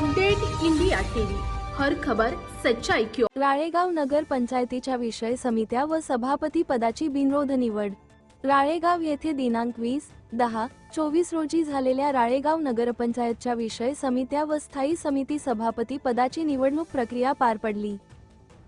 Update India TV. हर खबर सच्चाई क्यों. राळेगाव नगर पंचायतीच्या विषय समित्या व सभापती पदाची बिनरोध निवड. राळेगाव येथे दिनांक वीस दहा चोवीस रोजी झालेल्या राळेगाव नगरपंचायतच्या विषय समित्या व स्थायी समिती सभापती पदाची निवडणूक प्रक्रिया पार पडली.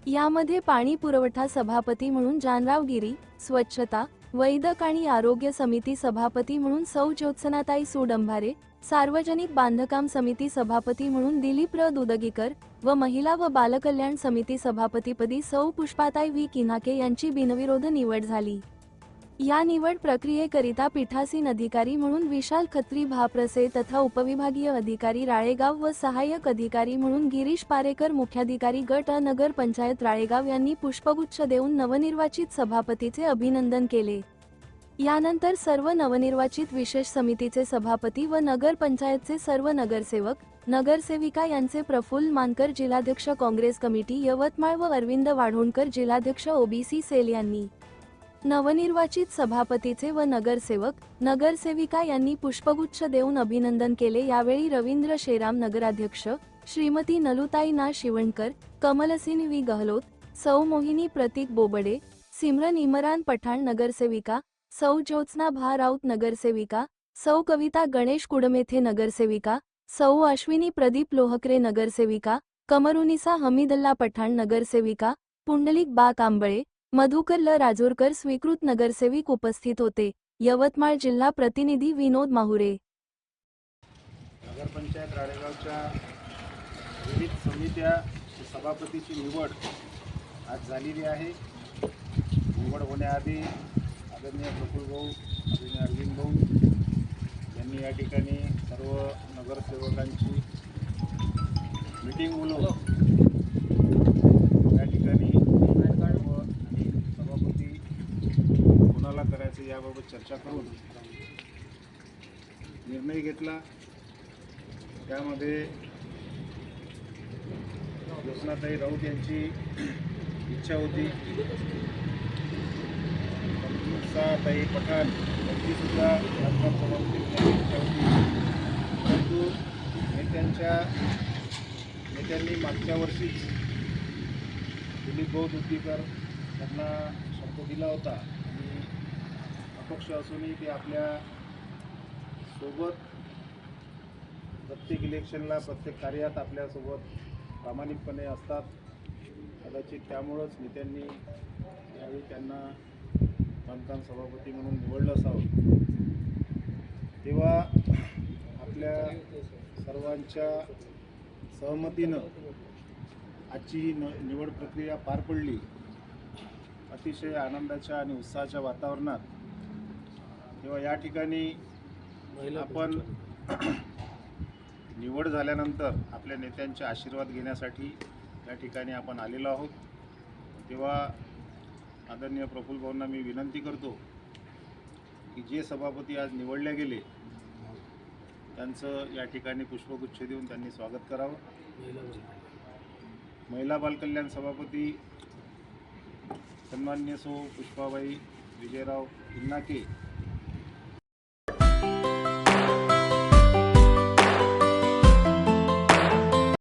यामध्ये पाणी पुरवठा सभापती म्हणून जानराव गिरी स्वच्छता वैदक आणि आरोग्य समिती सभापती म्हणून सौ ज्योत्सनाताई सुडंभारे सार्वजनिक बांधकाम समिती सभापती म्हणून दिलीप र. दुदगीकर व महिला व बालकल्याण समिती सभापतीपदी सौ पुष्पाताई व्ही. किन्हाके यांची बिनविरोध निवड झाली. या निवड प्रक्रियेकरिता पीठासीन अधिकारी म्हणून विशाल खत्री भाप्रसे तथा उपविभागीय अधिकारी राळेगाव व सहाय्यक अधिकारी म्हणून गिरीश पारेकर मुख्याधिकारी गट अ नगर पंचायत राळेगाव यांनी पुष्पगुच्छ देऊन नवनिर्वाचित सभापतीचे अभिनंदन केले. यानंतर सर्व नवनिर्वाचित विशेष समितीचे सभापती व नगर पंचायतचे सर्व नगरसेवक नगरसेविका यांचे प्रफुल्ल मानकर जिल्हाध्यक्ष काँग्रेस कमिटी यवतमाळ व अरविंद वाढोणकर जिल्हाध्यक्ष ओबीसी सेल यांनी नवनिर्वाचित सभापतीचे व नगरसेवक नगरसेविका यांनी पुष्पगुच्छ देऊन अभिनंदन केले. यावेळी रवींद्र शेराम नगराध्यक्ष श्रीमती नलुताई ना शिवणकर कमलसिन व्ही. गहलोत सौ मोहिनी प्रतीक बोबडे सिमरन इमरान पठाण नगरसेविका सौ ज्योत्स्ना भा. राऊत नगरसेविका सौ कविता गणेश कुडमेथे नगरसेविका सौ अश्विनी प्रदीप लोहकरे नगरसेविका कमरुनिसा हमीदल्ला पठाण नगरसेविका पुंडलिक बा. कांबळे मधुकर ल. राजूरकर स्वीकृत नगरसेविक उपस्थित होते. यवतमाळ जिल्हा प्रतिनिधी विनोद माहुरे. नगरपंचायत राळेगावच्या विविध समित्या सभापतीची निवड आज झालेली आहे. निवड होण्याआधी आदरणीय प्रफुल्ल भाऊ आदरणीय अरविंद भाऊ यांनी या ठिकाणी सर्व नगरसेवकांची मीटिंग बोलवून या ठिकाणी सर्व आणि सभापती कोणाला करायचं याबाबत चर्चा करून निर्णय घेतला. त्यामध्ये ज्योत्स्नाताई राऊत यांची इच्छा होती. ताई पठाण यांचीसुद्धा बांधकाम इच्छा होती. परंतु नेत्यांच्या नेत्यांनी मागच्या वर्षीच दिलीप भाऊ दुधीकर यांना शब्द दिला होता. पक्ष असूनही ते आपल्यासोबत प्रत्येक इलेक्शनला प्रत्येक कार्यात आपल्यासोबत प्रामाणिकपणे असतात. कदाचित त्यामुळंच नेत्यांनी यावेळी त्यांना बांधकाम सभापती म्हणून निवडलं असावं. तेव्हा आपल्या सर्वांच्या सहमतीनं आजची ही न निवड प्रक्रिया पार पडली. अतिशय आनंदाच्या आणि उत्साहाच्या वातावरणात तेव्हा या ठिकाणी आपण निवड झाल्यानंतर आपल्या नेत्यांचे आशीर्वाद घेण्यासाठी या ठिकाणी आपण आलेलो आहोत. तेव्हा आदरणीय प्रफुल्ल भाऊंना मी विनंती करतो की जे सभापती आज निवडले गेले त्यांचं या ठिकाणी पुष्पगुच्छ देऊन त्यांनी स्वागत करावं. महिला बालकल्याण सभापती सन्मान्य सो पुष्पाबाई विजयराव इन्नाके